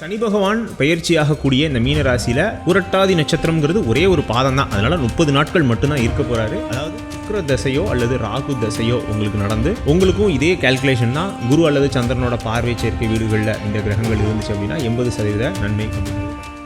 சனி பகவான் பயிற்சியாகக்கூடிய இந்த மீன ராசியில புரட்டாதி நட்சத்திரம்ங்கிறது ஒரே ஒரு பாதம் தான் அதனால முப்பது நாட்கள் மட்டும்தான் இருக்க போறாரு. அதாவது சுக்கர தசையோ அல்லது ராகு தசையோ உங்களுக்கு நடந்து உங்களுக்கும் இதே கால்குலேஷன் தான் குரு அல்லது சந்திரனோட பார்வை சேர்க்கை வீடுகளில் இந்த கிரகங்கள் இருந்துச்சு அப்படின்னா எண்பது சதவீத நன்மை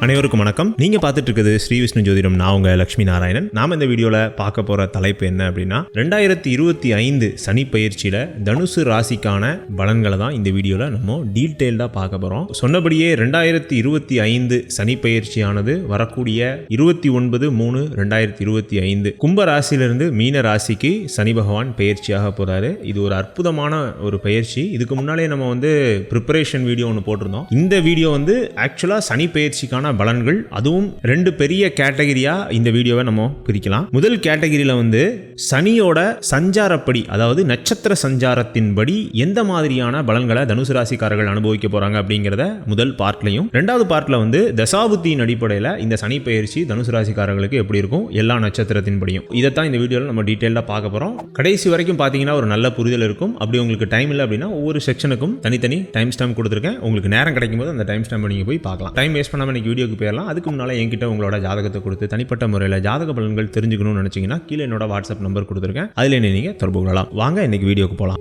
அனைவருக்கும் வணக்கம். நீங்க பார்த்துட்டு இருக்குது ஸ்ரீ விஷ்ணு ஜோதிடம். நான் உங்க லட்சுமி நாராயணன். நாம இந்த வீடியோல பார்க்க போற தலைப்பு என்ன அப்படின்னா ரெண்டாயிரத்தி இருபத்தி ஐந்து சனி பயிற்சியில தனுசு ராசிக்கான பலன்களை தான் இந்த வீடியோல நம்ம டீட்டெயில்டா பார்க்க போறோம். சொன்னபடியே ரெண்டாயிரத்தி இருபத்தி ஐந்து சனி பயிற்சியானது வரக்கூடிய இருபத்தி ஒன்பது மூணு ரெண்டாயிரத்தி இருபத்தி ஐந்து. கும்ப ராசியிலிருந்து மீன ராசிக்கு சனி பகவான் பயிற்சியாக போறாரு. இது ஒரு அற்புதமான ஒரு பயிற்சி. இதுக்கு முன்னாலே நம்ம வந்து ப்ரிப்பரேஷன் வீடியோ ஒன்று போட்டிருந்தோம். இந்த வீடியோ வந்து ஆக்சுவலாக சனி பயிற்சிக்கான பலன்கள் அதுவும் ரெண்டு பெரிய கேட்டகரியா இந்த வீடியோவை நம்ம பிரிக்கலாம். முதல் கேட்டகரியில வந்து சனியோட சஞ்சாரப்படி அதாவது நட்சத்திர சஞ்சாரத்தின்படி எந்த மாதிரியான பலன்களை தனுசு ராசிக்காரர்கள் அனுபவிக்க போறாங்க அப்படிங்கிறத முதல் பார்ட்லையும். ரெண்டாவது பார்ட்ல வந்து தசாபுத்தியின் அடிப்படையில் இந்த சனி பயிற்சி தனுசு ராசிக்காரர்களுக்கு எப்படி இருக்கும் எல்லா நட்சத்திரத்தின்படியும். இதைத்தான் இந்த வீடியோவில் நம்ம டீட்டெயிலாக பார்க்க போறோம். கடைசி வரைக்கும் பார்த்தீங்கன்னா ஒரு நல்ல புரிதல் இருக்கும். அப்படி உங்களுக்கு டைம் இல்லை அப்படின்னா ஒவ்வொரு செக்ஷனுக்கும் தனித்தனி டைம் ஸ்டாம்ப் கொடுத்துருக்கேன். உங்களுக்கு நேரம் கிடைக்கும் போது அந்த டைம் ஸ்டாம்ப் நீங்கள் போய் பார்க்கலாம். டைம் வேஸ்ட் பண்ணாமல் இன்னைக்கு வீடியோக்கு போயிடலாம். அதுக்கு முன்னால் என்கிட்ட உங்களோட ஜாதகத்தை கொடுத்து தனிப்பட்ட முறையில் ஜாதக பலன்கள் தெரிஞ்சுக்கணும்னு நினச்சிங்கன்னா கீழே என்னோட வாட்ஸ்அப் நம்பர் கொடுத்துருக்கேன். அதில் என்ன நீங்கள் தொடர்பு கொள்ளலாம். வாங்க இன்னைக்கு வீடியோக்கு போகலாம்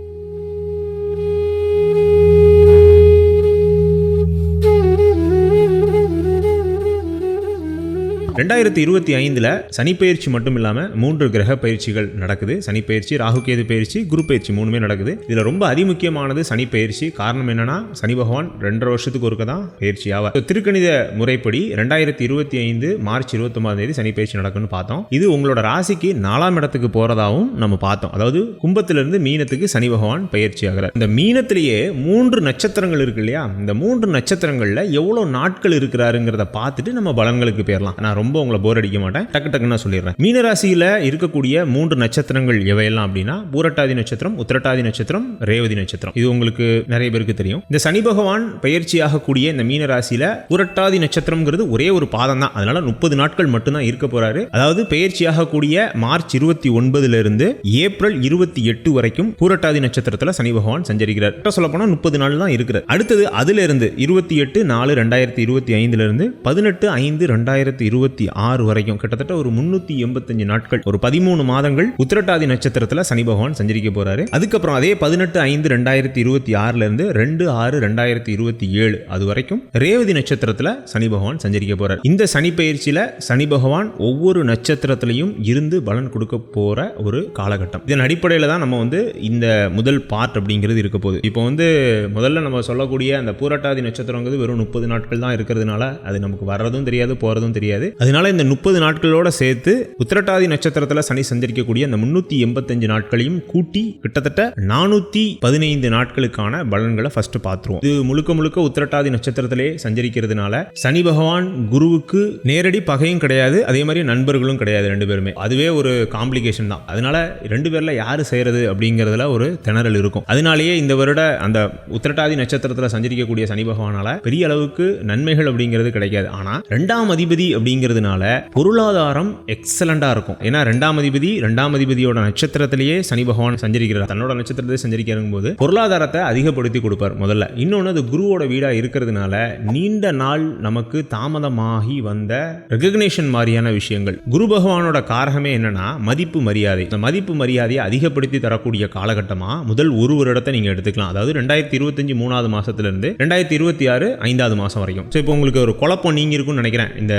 ரெண்டாயிரத்தி இருபத்தி ஐந்தில் சனிப்பெயர்ச்சி மட்டும் இல்லாமல் மூன்று கிரக பயிற்சிகள் நடக்குது. சனிப்பெயர்ச்சி ராகுகேது பயிற்சி குரு பயிற்சி மூணுமே நடக்குது. இதில் ரொம்ப அதிமுக்கியமானது சனிப்பயிற்சி காரணம் என்னன்னா சனி பகவான் ரெண்டரை வருஷத்துக்கு ஒருக்க தான் பயிற்சி ஆவார் திருக்கணித முறைப்படி ரெண்டாயிரத்தி இருபத்தி ஐந்து மார்ச் இருபத்தொன்பதாம் தேதி சனிப்பெயர்ச்சி நடக்கும்னு பார்த்தோம். இது உங்களோட ராசிக்கு நாலாம் இடத்துக்கு போகிறதாகவும் நம்ம பார்த்தோம். அதாவது கும்பத்திலிருந்து மீனத்துக்கு சனி பகவான் பயிற்சி ஆகிறார். இந்த மீனத்திலேயே மூன்று நட்சத்திரங்கள் இருக்கு இல்லையா? இந்த மூன்று நட்சத்திரங்களில் எவ்வளோ நாட்கள் இருக்கிறாருங்கிறத பார்த்துட்டு நம்ம பலன்களுக்கு போயிடலாம் நான் ரொம்ப உங்களை போர் அடிக்க மாட்டேன். டக்கு டக்குன்னு நான் சொல்லிடுறேன். மீனராசியில் இருக்கக்கூடிய மூன்று நட்சத்திரங்கள் எவையெல்லாம் அப்படின்னா பூரட்டாதி நட்சத்திரம் உத்திரட்டாதி நட்சத்திரம் ரேவதி நட்சத்திரம். இது உங்களுக்கு நிறைய பேருக்கு தெரியும். இந்த சனி பகவான் பயிற்சியாகக்கூடிய இந்த மீனராசியில புரட்டாதி நட்சத்திரம்ங்கிறது ஒரே ஒரு பாதம் தான் அதனால முப்பது நாட்கள் மட்டும்தான் இருக்க போறாரு. அதாவது பயிற்சியாகக்கூடிய மார்ச் இருபத்தி ஒன்பதுல இருந்து ஏப்ரல் இருபத்தி எட்டு வரைக்கும் பூரட்டாதி நட்சத்திரத்துல சனி பகவான் சஞ்சரிக்கிறார். சொல்ல போனா முப்பது நாள் தான் இருக்கிறார் அடுத்தது அதுல இருந்து இருபத்தி எட்டு நாலு ரெண்டாயிரத்தி இருபத்தி ஐந்துல இருந்து பதினெட்டு ஐந்து ரெண்டாயிரத்தி இருபத்தி ஆறு வரைக்கும் கிட்டத்தட்ட ஒரு முன்னூத்தி எண்பத்தஞ்சு நாட்கள் ஒரு பதிமூணு மாதங்கள் உத்திரட்டாதி நட்சத்திரத்துல சனி பகவான் சஞ்சரிக்க போறாரு. அதுக்கப்புறம் அதே பதினெட்டு ஐந்து ரெண்டாயிரத்தி இருபத்தி ஆறுல இருந்து ரெண்டு ஆறு ரெண்டாயிரத்தி இருபத்தி ஏழு அது வரைக்கும் ரேவதி நட்சத்திரத்துல சனி பகவான் சஞ்சரிக்க போறார். இந்த சனி பயிற்சியில சனி பகவான் ஒவ்வொரு நட்சத்திரத்திலையும் இருந்து பலன் கொடுக்க போற ஒரு காலகட்டம். இதன் அடிப்படையில் தான் நம்ம வந்து இந்த முதல் பார்ட் அப்படிங்கிறது இருக்க போகுது. இப்போ வந்து முதல்ல நம்ம சொல்லக்கூடிய அந்த பூரட்டாதி நட்சத்திரங்கிறது வெறும் முப்பது நாட்கள் தான் இருக்கிறதுனால அது நமக்கு வர்றதும் தெரியாது போறதும் தெரியாது. அதனால இந்த முப்பது நாட்களோட சேர்த்து உத்திரட்டாதி நட்சத்திரத்தில் சனி சஞ்சரிக்கக்கூடிய அந்த முன்னூத்தி எண்பத்தஞ்சு நாட்களையும் கூட்டி கிட்டத்தட்ட நானூத்தி பதினைந்து நாட்களுக்கான பலன்களை ஃபர்ஸ்ட் பார்த்துருவோம். இது முழுக்க முழுக்க உத்திரட்டாதி நட்சத்திரத்திலே சஞ்சரிக்கிறதுனால சனி பகவான் குருவுக்கு நேரடி பகையும் கிடையாது அதே மாதிரி நண்பர்களும் கிடையாது ரெண்டு பேருமே. அதுவே ஒரு காம்ப்ளிகேஷன் தான். அதனால ரெண்டு பேர்ல யாரு செய்யறது அப்படிங்கிறதுல ஒரு திணறல் இருக்கும். அதனாலேயே இந்த வருட அந்த உத்திரட்டாதி நட்சத்திரத்தில் சஞ்சரிக்கக்கூடிய சனி பகவானால பெரிய அளவுக்கு நன்மைகள் அப்படிங்கிறது கிடைக்காது. ஆனா ரெண்டாம் அதிபதி அப்படிங்கிறதுனால பொருளாதாரம் எக்ஸலண்டா இருக்கும். ஏன்னா ரெண்டாம் அதிபதி ரெண்டாம் அதிபதியோட நட்சத்திரத்திலேயே சனி பகவான் சஞ்சரிக்கிறார். தன்னோட நட்சத்திரத்தை சஞ்சரிக்கிறங்கும் போது பொருளாதாரத்தை அதிகப்படுத்தி கொடுப்பார் முதல்ல. இன்னொன்று அது குருவோட வீடா இருக்கிறதுனால நீண்ட நாள் நமக்கு தாமதமாகி வந்த ரெகக்னேஷன் மாதிரியான விஷயங்கள். குரு பகவானோட காரகமே என்னன்னா மதிப்பு மரியாதை. இந்த மதிப்பு மரியாதையை அதிகப்படுத்தி தரக்கூடிய காலகட்டமாக முதல் ஒரு வருடத்தை நீங்கள் எடுத்துக்கலாம். அதாவது ரெண்டாயிரத்தி இருபத்தஞ்சு மூணாவது மாதத்துலேருந்து ரெண்டாயிரத்தி இருபத்தி ஆறு ஐந்தாவது மாதம் வரைக்கும். ஸோ இப்போ உங்களுக்கு ஒரு குழப்பம் நீங்க இருக்கும்னு நினைக்கிறேன். இந்த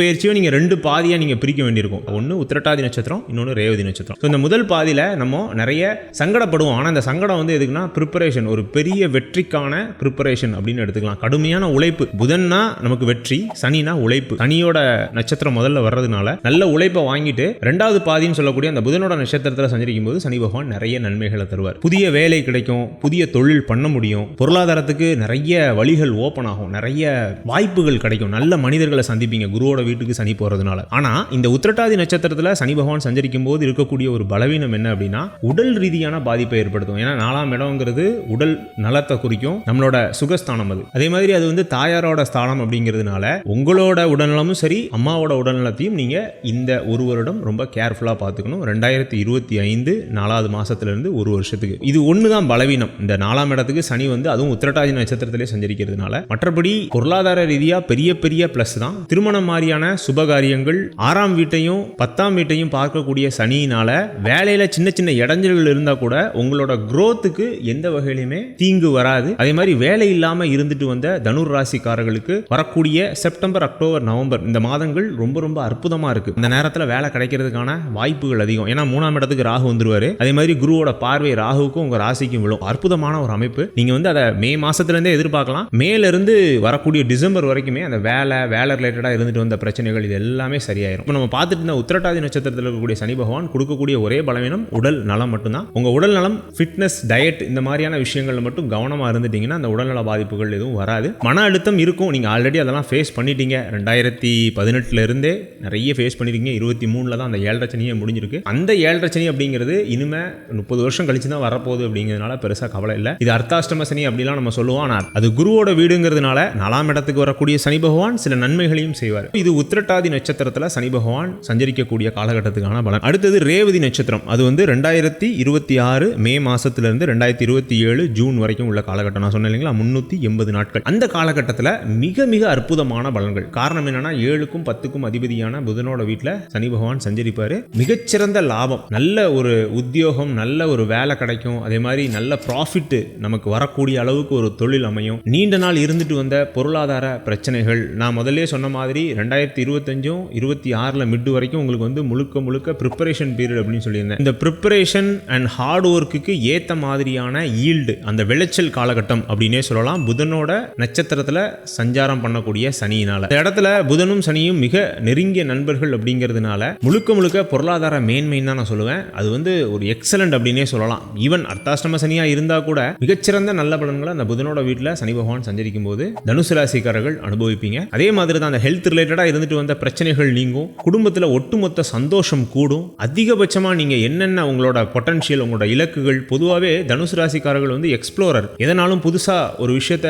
சனிப்பெயர்ச்சியும் நீங்க ரெண்டு பாதியா நீங்க பிரிக்க வேண்டியிருக்கும். ஒன்று உத்திரட்டாதி நட்சத்திரம் இன்னொன்று ரேவதி நட்சத்திரம். ஸோ இந்த முதல் பாதியில நம்ம நிறைய சங்கடப்படுவோம். ஆனால் இந்த சங்கடம் வந்து எதுக்குன்னா ப்ரிப்பரேஷன் ஒரு பெரிய வெற்றிக்கான ப்ரிப்பரேஷன் அப்படின்னு எடுத்துக்கலாம். கடுமையான உழைப்பு. புதன்னா நமக்கு வெற்றி சனினா உழைப்பு. சனியோட நட்சத்திரம் முதல்ல வர்றதுனால நல்ல உழைப்பை வாங்கிட்டு ரெண்டாவது பாதின்னு சொல்லக்கூடிய அந்த புதனோட நட்சத்திரத்தில் சஞ்சரிக்கும் போது சனி பகவான் நிறைய நன்மைகளை தருவார். புதிய வேலை கிடைக்கும் புதிய தொழில் பண்ண முடியும். பொருளாதாரத்துக்கு நிறைய வழிகள் ஓப்பன் ஆகும். நிறைய வாய்ப்புகள் கிடைக்கும். நல்ல மனிதர்களை சந்திப்பீங்க. குருவோட வீட்டுக்கு சனி போகிறதுனால ஆனால் இந்த உத்திரட்டாதி நட்சத்திரத்தில் சனி பகவான் சஞ்சரிக்கும் போது இருக்கக்கூடிய ஒரு பலவீனம் என்ன அப்படின்னா உடல் ரீதியான பாதிப்பை ஏற்படுத்தும். ஏன்னா நாலாம் இடம்ங்கிறது உடல் நலத்தை குறிக்கும் நம்மளோட சுகஸ்தானம் அது. அதே மாதிரி அது வந்து தாயாரோட ஸ்தானம் அப்படிங்கிறதுனால உங்களோட உடல்நலமும் சரி அம்மாவோட உடல்நலத்தையும் நீங்கள் இந்த ஒரு வருடம் ரொம்ப கேர்ஃபுல்லாக பார்த்துக்கணும். ரெண்டாயிரத்தி இருபத்தி ஐந்து நாலாவது மாதத்துலேருந்து ஒரு வருஷத்துக்கு. இது ஒன்று தான் பலவீனம். இந்த நாலாம் இடத்துக்கு சனி வந்து அதுவும் உத்திரட்டாதி நட்சத்திரத்திலே சஞ்சரிக்கிறதுனால மற்றபடி பொருளாதார ரீதியாக பெரிய பெரிய ப்ளஸ் தான். திருமணம் மாதிரியான சுபகாரியங்கள். ஆறாம் வீட்டையும் பத்தாம் வீட்டையும் பார்க்கக்கூடிய சனியினால வேலையில சின்ன சின்ன இடைஞ்சல்கள் இருந்தா கூட உங்களோட குரோத்துக்கு எந்த வகையிலுமே தீங்கு வராது. அதே மாதிரி வேலை இல்லாம இருந்துட்டு வந்த தனுர் ராசிக்காரர்களுக்கு வரக்கூடிய செப்டம்பர் அக்டோபர் நவம்பர் இந்த மாதங்கள் ரொம்ப ரொம்ப அற்புதமா இருக்கு. இந்த நேரத்துல வேலை கிடைக்கிறதுக்கான வாய்ப்புகள் அதிகம். ஏன்னா மூணாம் இடத்துக்கு ராகு வந்துருவாரு. அதே மாதிரி குருவோட பார்வை ராகுவுக்கும் உங்க ராசிக்கும் விழும். அற்புதமான ஒரு அமைப்பு. நீங்க வந்து அதை மே மாசத்துல இருந்தே எதிர்பார்க்கலாம். மேல இருந்து வரக்கூடிய டிசம்பர் வரைக்குமே அந்த வேலை வேலை ரிலேட்டடா இருந்துட்டு வந்த பிரச்சனைகள் இது எல்லாமே சரியாயிரும். இப்போ நம்ம பார்த்துட்டு இருந்த உத்திரட்டாதி நட்சத்திரத்தில் இருக்கக்கூடிய சனி பகவான் கொடுக்கக்கூடிய ஒரே பலவீனம் உடல் நலம் மட்டும்தான். உங்கள் உடல் நலம் ஃபிட்னஸ் டயட் இந்த மாதிரியான விஷயங்களில் மட்டும் கவனமாக இருந்துட்டீங்கன்னா அந்த உடல்நல பாதிப்புகள் எதுவும் வராது. மன அழுத்தம் இருக்கும். நீங்கள் ஆல்ரெடி அதெல்லாம் ஃபேஸ் பண்ணிட்டீங்க. ரெண்டாயிரத்தி பதினெட்டுல இருந்தே நிறைய ஃபேஸ் பண்ணிருக்கீங்க. இருபத்தி மூணில் தான் அந்த ஏழரை சனியே முடிஞ்சிருக்கு. அந்த ஏழரை சனி அப்படிங்கிறது இனிமே முப்பது வருஷம் கழிச்சு தான் வரப்போகுது அப்படிங்கிறதுனால பெருசாக கவலை இல்லை. இது அர்த்தாஷ்டம சனி அப்படிலாம் நம்ம சொல்லுவோம். ஆனால் அது குருவோட வீடுங்கிறதுனால நாலாம் இடத்துக்கு வரக்கூடிய சனி பகவான் சில நன்மைகளையும் செய்வார். இது உத்திரட்டாதி நட்சத்திரத்தில் சனி பகவான் சஞ்சரிக்கக்கூடிய காலகட்டத்துக்கான பலன். அடுத்தது ரேவதி நட்சத்திரம். அது வந்து ரெண்டாயிரத்தி இருபத்தி ஆறு மே மாசத்திலிருந்து ரெண்டாயிரத்தி இருபத்தி ஏழு ஜூன் வரைக்கும் உள்ள காலகட்டம். நான் சொன்னேன் இல்லைங்களா? முன்னூற்றி எண்பது நாட்கள். அந்த காலகட்டத்தில் மிக மிக அற்புதமான பலன்கள். காரணம் என்னன்னா ஏழுக்கும் பத்துக்கும் அதிபதியான புதனோட வீட்டில் சனி பகவான் சஞ்சரிப்பாரு. மிகச்சிறந்த லாபம். நல்ல ஒரு உத்தியோகம் நல்ல ஒரு வேலை கிடைக்கும். அதே மாதிரி நல்ல ப்ராஃபிட் நமக்கு வரக்கூடிய அளவுக்கு ஒரு தொழில் அமையும். நீண்ட நாள் இருந்துட்டு வந்த பொருளாதார பிரச்சனைகள். நான் முதல்ல சொன்ன மாதிரி ரெண்டாயிரத்தி இருபத்தஞ்சும் இருபத்தி ஆறில் மிட்டு வரைக்கும் உங்களுக்கு வந்து முழுக்க முழுக்க ப்ரிப்பரேஷன் பீரியட் அப்படின்னு சொல்லியிருந்தேன். இந்த ப்ரிப்பரேஷன் அண்ட் ஹார்ட் ஒர்க்குக்கு ஏற்ற மாதிரியான ஈல்டு அந்த விளைச்சல் காலகட்டம் அப்படின்னே சொல்லலாம். புதனோட நட்சத்திரத்தில் சஞ்சாரம் பண்ணக்கூடிய சனியினால். இந்த இடத்துல புதனும் சனியும் மிக நெருங்கிய நண்பர்கள் அப்படிங்கிறதுனால முழுக்க முழுக்க பொருளாதார மேன்மைன்னு தான் நான் சொல்லுவேன். அது வந்து ஒரு எக்ஸலண்ட் அப்படின்னே சொல்லலாம். ஈவன் அர்த்தாஷ்டம சனியாக இருந்தால் கூட மிகச்சிறந்த நல்ல பலன்களை அந்த புதனோட வீட்டில் சனி பகவான் சஞ்சரிக்கும் போது தனுசு ராசிக்காரர்கள் அனுபவிப்பீங்க. அதே மாதிரி தான் அந்த ஹெல்த் இருந்துட்டு வந்த பிரச்சனைகள் நீங்கும். குடும்பத்தில் ஒட்டுமொத்த சந்தோஷம் கூடும். அதிகபட்சமாக நீங்க என்னென்ன உங்களோட பொட்டன்ஷியல் உங்களோட இலக்குகள் பொதுவாகவே தனுசு ராசிக்காரர்கள் வந்து எக்ஸ்ப்ளோரர் எதனாலும் புதுசாக ஒரு விஷயத்த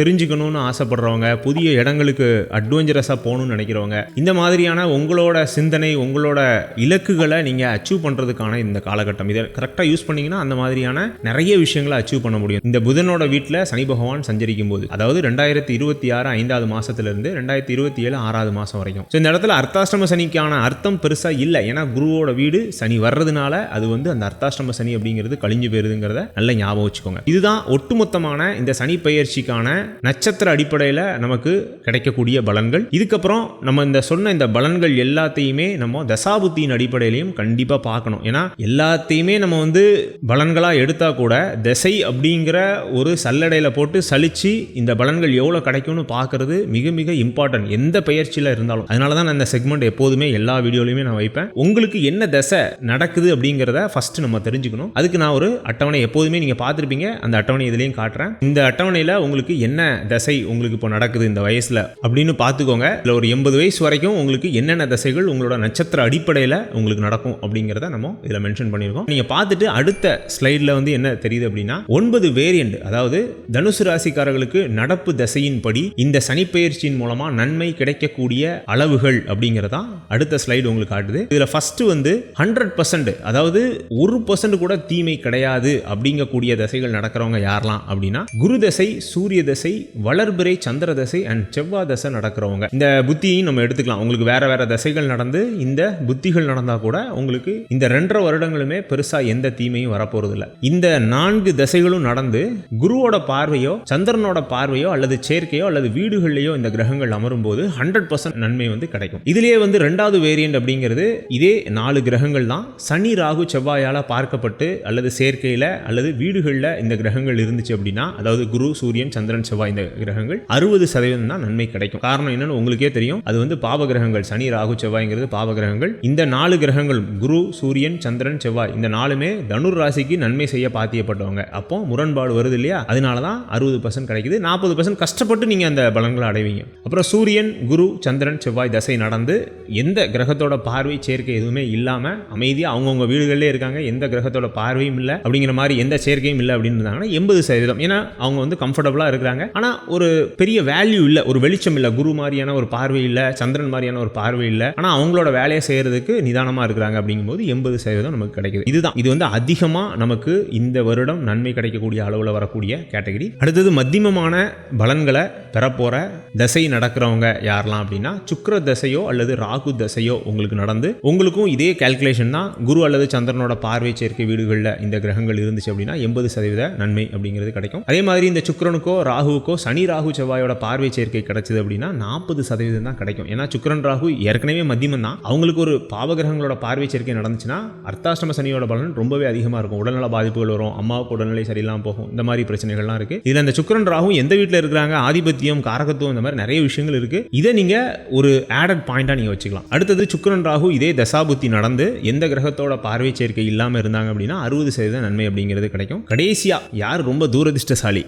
தெரிஞ்சுக்கணும்னு ஆசைப்படுறவங்க புதிய இடங்களுக்கு அட்வென்ச்சரஸாக போகணும்னு நினைக்கிறவங்க இந்த மாதிரியான உங்களோட சிந்தனை உங்களோட இலக்குகளை நீங்கள் அச்சீவ் பண்ணுறதுக்கான இந்த காலகட்டம். இதை கரெக்டாக யூஸ் பண்ணீங்கன்னா அந்த மாதிரியான நிறைய விஷயங்களை அச்சீவ் பண்ண முடியும். இந்த புதனோட வீட்டில் சனி பகவான் சஞ்சரிக்கும் போது அதாவது ரெண்டாயிரத்தி இருபத்தி ஆறு ஐந்தாவது மாசத்திலிருந்து ரெண்டாயிரத்தி இருபத்தி ஏழு ஆறாவது மாதம் வரைக்கும். ஸோ இந்த இடத்துல அர்த்தாஷ்டம சனிக்கான அர்த்தம் பெருசாக இல்லை. ஏன்னா குருவோட வீடு சனி வர்றதுனால அது வந்து அந்த அர்த்தாஷ்டம சனி அப்படிங்கிறது கழிஞ்சு போயிருதுங்கிறத நல்ல ஞாபகம் வச்சுக்கோங்க. இதுதான் ஒட்டுமொத்தமான இந்த சனி பயிற்சிக்கான நட்சத்திர அடிப்படையில் நமக்கு கிடைக்கக்கூடிய பலன்கள். இதுக்கப்புறம் நம்ம இந்த சொன்ன இந்த பலன்கள் எல்லாத்தையுமே நம்ம தசாபுத்தியின் அடிப்படையிலையும் கண்டிப்பாக பார்க்கணும். ஏன்னா எல்லாத்தையுமே நம்ம வந்து பலன்களாக எடுத்தா கூட திசை அப்படிங்கிற ஒரு சல்லடையில் போட்டு சலிச்சு இந்த பலன்கள் எவ்வளோ கிடைக்கும்னு பார்க்கறது மிக மிக இம்பார்ட்டன்ட் எந்த பயிற்சியில் இருந்தாலும். அதனால தான் நான் இந்த செக்மெண்ட் எப்போதுமே எல்லா வீடியோலையுமே நான் வைப்பேன். உங்களுக்கு என்ன தசை நடக்குது அப்படிங்கிறத ஃபர்ஸ்ட் நம்ம தெரிஞ்சுக்கணும். அதுக்கு நான் ஒரு அட்டவணை எப்போதுமே நீங்கள் பார்த்துருப்பீங்க. அந்த அட்டவணை இதுலேயும் காட்டுறேன். இந்த அட்டவணையில் உங்களுக்கு என்ன தசை உங்களுக்கு இப்போ நடக்குது இந்த வயசில் அப்படின்னு பார்த்துக்கோங்க. இதில் ஒரு எண்பது வயசு வரைக்கும் உங்களுக்கு என்னென்ன தசைகள் உங்களோட நட்சத்திர அடிப்படையில் உங்களுக்கு நடக்கும் அப்படிங்கிறத நம்ம இதில் மென்ஷன் பண்ணியிருக்கோம். நீங்கள் பார்த்துட்டு அடுத்த ஸ்லைடில் வந்து என்ன தெரியுது அப்படின்னா ஒன்பது வேரியண்ட் அதாவது தனுசு ராசிக்காரர்களுக்கு நடப்பு தசையின்படி இந்த சனிப்பெயர்ச்சியின் மூலமாக நன்மை கிடைக்கக்கூடிய அளவுகள் அப்படிங்கிறதா அடுத்த ஸ்லைடு உங்களுக்கு காட்டுது. இதில் ஃபர்ஸ்ட் வந்து ஹண்ட்ரட் பர்சன்ட் அதாவது ஒரு பர்சன்ட் கூட தீமை கிடையாது அப்படிங்கக்கூடிய தசைகள் நடக்கிறவங்க யாரெல்லாம் அப்படின்னா குரு தசை சூரிய தசை வளர்பிறை சந்திர தசை அண்ட் செவ்வாய் தசை நடக்கிறவங்க. இந்த புத்தியையும் நம்ம எடுத்துக்கலாம். உங்களுக்கு வேற வேற தசைகள் நடந்து இந்த புத்திகள் நடந்தா கூட உங்களுக்கு இந்த ரெண்டரை வருடங்களுமே பெருசா எந்த தீமையும் வரப்போறது இல்ல இந்த நான்கு தசைகளும் நடந்து குருவோட பார்வையோ சந்திரனோட பார்வையோ அல்லது சேர்க்கையோ அல்லது வீடுகள்லையோ இந்த கிரகங்கள் அமரும் போது ஹண்ட்ரட் பர்சன்ட் பர்சன்ட் நன்மை வந்து கிடைக்கும். இதுலயே வந்து ரெண்டாவது வேரியன்ட் அப்படிங்கிறது இதே நாலு கிரகங்கள் தான். சனி ராகு செவ்வாயால பார்க்கப்பட்டு அல்லது சேர்க்கையில அல்லது வீடுகளில் இந்த கிரகங்கள் இருந்துச்சு அப்படின்னா அதாவது குரு சூரியன் சந்திரன் செவ்வாய் இந்த கிரகங்கள் அறுபது சதவீதம் தான் நன்மை கிடைக்கும். காரணம் என்னன்னு உங்களுக்கே தெரியும். அது வந்து பாவ கிரகங்கள் சனி ராகு செவ்வாய்ங்கிறது பாவ கிரகங்கள். இந்த நாலு கிரகங்கள் குரு சூரியன் சந்திரன் செவ்வாய் இந்த நாலுமே தனுர் ராசிக்கு நன்மை செய்ய பாத்தியப்பட்டவங்க. அப்போ முரண்பாடு வருது இல்லையா? அதனால தான் அறுபது பர்சன்ட் கிடைக்குது. நாற்பது பர்சன்ட் கஷ்டப்பட்டு நீங்க அந்த பலன்களை அடைவீங்க. அப்புறம் சூரியன் குரு சந்திரன் சந்திரன் செவ்வாய் தசை நடந்து எந்த கிரகத்தோட பார்வை சேர்க்கை எதுவுமே இல்லாமல் அமைதியாக அவங்கவுங்க வீடுகளிலே இருக்காங்க. எந்த கிரகத்தோட பார்வையும் இல்லை. அப்படிங்கிற மாதிரி எந்த சேர்க்கையும் இல்லை அப்படின்னு இருந்தாங்கன்னா எண்பது சதவீதம். ஏன்னா அவங்க வந்து கம்ஃபர்டபுளாக இருக்கிறாங்க. ஆனால் ஒரு பெரிய வேல்யூ இல்லை ஒரு வெளிச்சம் இல்லை குரு மாதிரியான ஒரு பார்வை இல்லை சந்திரன் மாதிரியான ஒரு பார்வை இல்லை. ஆனால் அவங்களோட வேலையை செய்கிறதுக்கு நிதானமாக இருக்கிறாங்க அப்படிங்கும்போது எண்பது சதவீதம் நமக்கு கிடைக்குது. இதுதான். இது வந்து அதிகமாக நமக்கு இந்த வருடம் நன்மை கிடைக்கக்கூடிய அளவில் வரக்கூடிய கேட்டகரி. அடுத்தது மத்தியமமான பலன்களை பெறப்போகிற தசை நடக்கிறவங்க யாரெல்லாம் அப்படின்னா சுக்கிர தசையோ அல்லது ராகு தசையோ உங்களுக்கு நடந்து உங்களுக்கும் இதே கால்குலேஷன் தான் குரு அல்லது சந்திரனோட பார்வை சேர்க்கை வீடுகளில் இந்த கிரகங்கள் இருந்துச்சு அப்படின்னா எண்பது சதவீத நன்மை அப்படிங்கிறது கிடைக்கும். அதே மாதிரி இந்த சுக்கரனுக்கோ ராகுவுக்கோ சனி ராகு செவ்வாயோட பார்வை சேர்க்கை கிடைச்சது அப்படின்னா நாற்பது சதவீதம் தான் கிடைக்கும். ஏன்னா சுக்கிரன் ராகு ஏற்கனவே மத்தியமம் தான். அவங்களுக்கு ஒரு பாவகிரகங்களோட பார்வை சேர்க்கை நடந்துச்சுன்னா அர்த்தாஷ்டம சனியோட பலன் ரொம்பவே அதிகமாக இருக்கும். உடல்நல பாதிப்புகள் வரும் அம்மாவுக்கு உடல்நிலை சரியில்லாமல் போகும். இந்த மாதிரி பிரச்சனைகள்லாம் இருக்கு. இதில் இந்த சுக்கரன் ராகு எந்த வீட்டில் இருக்கிறாங்க? ஆதிபத்தியம் காரகத்துவம் இந்த மாதிரி நிறைய விஷயங்கள் இருக்கு. இதை நீங்கள் ஒரு ஆடட் பாயிண்ட்டாக நீங்கள் வச்சுக்கலாம். அடுத்தது சுக்கரன் ராகு இதே தசாபுத்தி நடந்து எந்த கிரகத்தோட பார்வை சேர்க்கை இல்லாமல் இருந்தாங்க அப்படின்னா அறுபது சதவீத நன்மை அப்படிங்கிறது கிடைக்கும். கடைசியாக யார் ரொம்ப தூரதிர்ஷ்டசாலி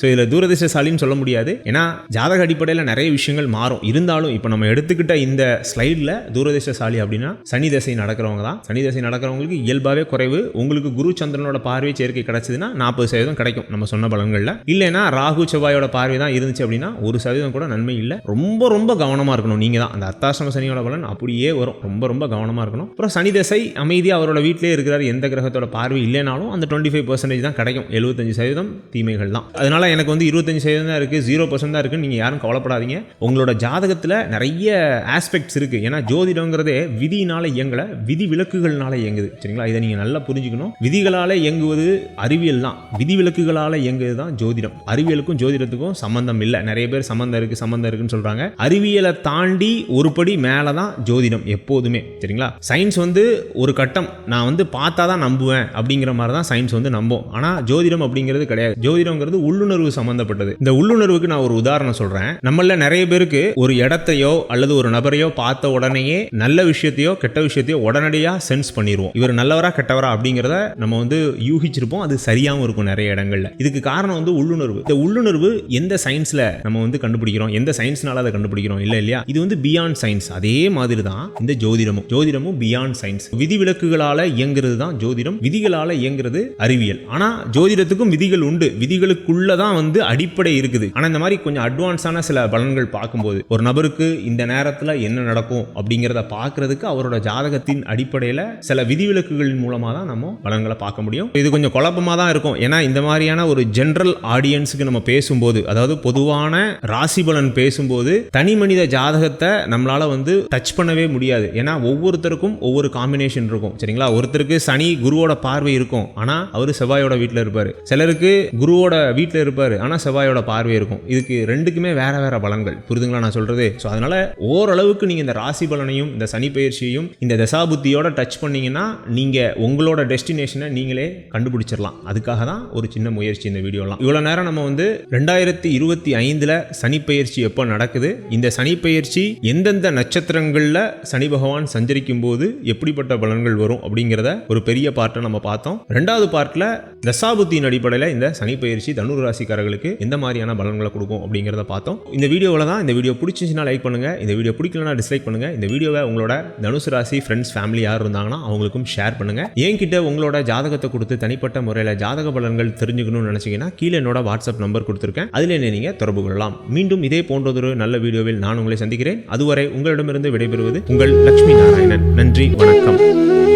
ஸோ இதில் தூரதிர்ஷ்டசாலின்னு சொல்ல முடியாது. ஏன்னா ஜாதக அடிப்படையில் நிறைய விஷயங்கள் மாறும். இருந்தாலும் இப்போ நம்ம எடுத்துக்கிட்ட இந்த ஸ்லைடில் தூரதிர்ஷ்டசாலி அப்படின்னா சனி தசை நடக்கிறவங்க தான். சனி தசை நடக்கிறவங்களுக்கு இயல்பாகவே குறைவு. உங்களுக்கு குரு சந்திரனோட பார்வை சேர்க்கை கிடைச்சதுன்னா நாற்பது சதவீதம் கிடைக்கும் நம்ம சொன்ன பலன்களில். இல்லைன்னா ராகு செவ்வாயோட பார்வை தான் இருந்துச்சு அப்படின்னா ஒரு சதவீதம் கூட நன்மை இல்லை. ரொம்ப ரொம்ப கவனம் கவனமாக இருக்கணும். நீங்கள் தான். அந்த அத்தாசிரம சனியோட பலன் அப்படியே வரும். ரொம்ப ரொம்ப கவனமாக இருக்கணும். அப்புறம் சனி தசை அமைதியாக அவரோட வீட்டிலே இருக்கிறார். எந்த கிரகத்தோட பார்வை இல்லைனாலும் அந்த டுவெண்ட்டி ஃபைவ் பர்சன்டேஜ் தான் கிடைக்கும். எழுபத்தஞ்சு சதவீதம் தீமைகள் தான். அதனால் எனக்கு வந்து இருபத்தஞ்சு சதவீதம் தான் இருக்குது ஜீரோ பர்சன்ட் தான் இருக்குன்னு நீங்கள் யாரும் கவலைப்படாதீங்க. உங்களோட ஜாதகத்தில் நிறைய ஆஸ்பெக்ட்ஸ் இருக்குது ஏன்னா ஜோதிடங்கிறதே விதியினால் இயங்கலை விதி விலக்குகள்னால இயங்குது. சரிங்களா? இதை நீங்கள் நல்லா புரிஞ்சுக்கணும். விதிகளால் இயங்குவது அறிவியல் தான். விதி விலக்குகளால் இயங்குவது தான் ஜோதிடம். அறிவியலுக்கும் ஜோதிடத்துக்கும் சம்மந்தம் இல்லை. நிறைய பேர் சம்மந்தம் இருக்குது சம்மந்தம் இருக்குன்னு சொல்கிறாங்க அறிவியலை தாண்டி ஒரு படி மேலே தான் ஜோதிடம் எப்போதுமே. சரிங்களா? சயின்ஸ் வந்து ஒரு கட்டம். நான் வந்து பார்த்தா தான் நம்புவேன் அப்படிங்கிற மாதிரி தான் சயின்ஸ் வந்து நம்பும். ஆனால் ஜோதிடம் அப்படிங்கிறது கிடையாது. ஜோதிடம்ங்கிறது உள்ளுணர்வு சம்மந்தப்பட்டது இந்த உள்ளுணர்வுக்கு நான் ஒரு உதாரணம் சொல்கிறேன் நம்மள நிறைய பேருக்கு ஒரு இடத்தையோ அல்லது ஒரு நபரையோ பார்த்த உடனேயே நல்ல விஷயத்தையோ கெட்ட விஷயத்தையோ உடனடியாக சென்ஸ் பண்ணிடுவோம் இவர் நல்லவரா கெட்டவரா அப்படிங்கிறத நம்ம வந்து யூகிச்சிருப்போம். அது சரியாகவும் இருக்கும் நிறைய இடங்களில். இதுக்கு காரணம் வந்து உள்ளுணர்வு. இந்த உள்ளுணர்வு எந்த சயின்ஸில் நம்ம வந்து கண்டுபிடிக்கிறோம்? எந்த சயின்ஸ்னால அதை கண்டுபிடிக்கிறோம்? இல்லை இல்லையா? இது வந்து பியாண்ட் சயின்ஸ் அதே மாதிரி தான் இந்த ஜோதிடமும். ஜோதிடமும் பியாண்ட் சயின்ஸ் விதிவிலக்குகளால இயங்குறது தான் ஜோதிடம். விதிகளால இயங்குறது அறிவியல். ஆனா ஜோதிடத்துக்கும் விதிகள் உண்டு. விதிகளுக்குள்ள தான் வந்து அடிப்படை இருக்குது. ஆனா இந்த மாதிரி கொஞ்சம் அட்வான்ஸான சில பலன்கள் பார்க்கும்போது ஒரு நபருக்கு இந்த நேரத்துல என்ன நடக்கும் அப்படிங்கிறத பார்க்கறதுக்கு அவரோட ஜாதகத்தின் அடிப்படையில சில விதிவிலக்குகளின் மூலமா தான் நம்ம பலன்களை பார்க்க முடியும். இது கொஞ்சம் குழப்பமா தான் இருக்கும். ஏன்னா இந்த மாதிரியான ஒரு ஜென்ரல் ஆடியன்ஸுக்கு நம்ம பேசும்போது அதாவது பொதுவான ராசி பலன் பேசும்போது தனி மனித ஜாதகத்தை நம்மளால் வந்து டச் பண்ணவே முடியாது. ஏன்னா ஒவ்வொருத்தருக்கும் ஒவ்வொரு காம்பினேஷன் இருக்கும். சரிங்களா? ஒருத்தருக்கு சனி குருவோட பார்வை இருக்கும். ஆனால் அவர் செவ்வாயோட வீட்டில் இருப்பார். சிலருக்கு குருவோட வீட்டில் இருப்பார். ஆனால் செவ்வாயோட பார்வை இருக்கும். இதுக்கு ரெண்டுக்குமே வேற வேற பலன்கள். புரிதுங்களா நான் சொல்றது? ஸோ அதனால ஓரளவுக்கு நீங்கள் இந்த ராசி பலனையும் இந்த சனி பயிற்சியையும் இந்த தசாபுத்தியோட டச் பண்ணீங்கன்னா நீங்கள் உங்களோட டெஸ்டினேஷனை நீங்களே கண்டுபிடிச்சிடலாம் அதுக்காக தான் ஒரு சின்ன முயற்சி இந்த வீடியோலாம் இவ்வளோ நேரம் நம்ம வந்து ரெண்டாயிரத்தி இருபத்தி ஐந்தில் சனி பயிற்சி எப்போ நடக்குது? இந்த சனி பயிற்சி எந்தெந்த நட்சத்திரங்களில் சனி பகவான் சஞ்சரிக்கும் போது எப்படிப்பட்ட பலன்கள் வரும் அப்படிங்கிறத ஒரு பெரிய பார்ட்டை நம்ம பார்த்தோம். ரெண்டாவது பார்ட்டில் தசாபுத்தியின் அடிப்படையில் இந்த சனி பயிற்சி தனுர் ராசிக்காரர்களுக்கு எந்த மாதிரியான பலன்களை கொடுக்கும் அப்படிங்கிறத பார்த்தோம். இந்த வீடியோவில் தான் இந்த வீடியோ பிடிச்சிச்சுன்னா லைக் பண்ணுங்க. இந்த வீடியோ பிடிக்கலனா டிஸ்லைக் பண்ணுங்க. இந்த வீடியோவை உங்களோட தனுசு ராசி ஃப்ரெண்ட்ஸ் ஃபேமிலி யார் இருந்தாங்கன்னா அவங்களுக்கும் ஷேர் பண்ணுங்க. என்கிட்ட உங்களோட ஜாதகத்தை கொடுத்து தனிப்பட்ட முறையில் ஜாதக பலன்கள் தெரிஞ்சுக்கணும்னு நினச்சிங்கன்னா கீழே என்னோட வாட்ஸ்அப் நம்பர் கொடுத்துருக்கேன். அதில் என்ன நீங்கள் தொடர்பு கொள்ளலாம். மீண்டும் இதே போன்றதொரு நல்ல வீடியோவில் நான் உங்களை சந்திக்கிறேன். அதுவரை உங்களிடமிருந்து விடைபெறுவது உங்கள் லட்சுமி நாராயணன். நன்றி வணக்கம்.